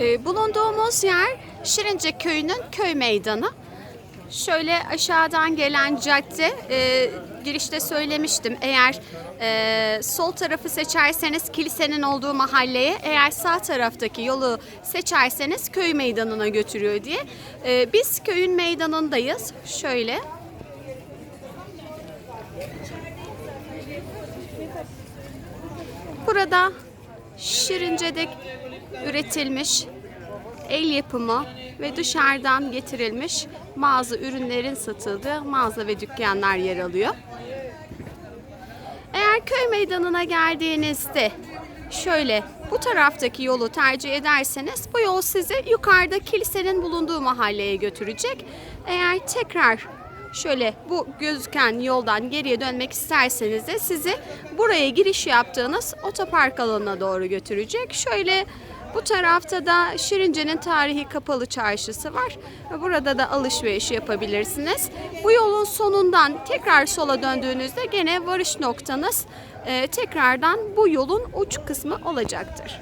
Ee, bulunduğumuz yer Şirince Köyü'nün köy meydanı. Şöyle aşağıdan gelen cadde, e, girişte söylemiştim. Eğer e, sol tarafı seçerseniz kilisenin olduğu mahalleye, eğer sağ taraftaki yolu seçerseniz köy meydanına götürüyor diye. E, biz köyün meydanındayız. Şöyle. Burada Şirince'de üretilmiş el yapımı ve dışarıdan getirilmiş mağaza ürünlerin satıldığı mağaza ve dükkanlar yer alıyor. Eğer köy meydanına geldiğinizde şöyle bu taraftaki yolu tercih ederseniz bu yol sizi yukarıda kilisenin bulunduğu mahalleye götürecek. Eğer tekrar şöyle bu gözüken yoldan geriye dönmek isterseniz de sizi buraya giriş yaptığınız otopark alanına doğru götürecek. Şöyle bu tarafta da Şirince'nin tarihi kapalı çarşısı var. Burada da alışveriş yapabilirsiniz. Bu yolun sonundan tekrar sola döndüğünüzde gene varış noktanız e, tekrardan bu yolun uç kısmı olacaktır.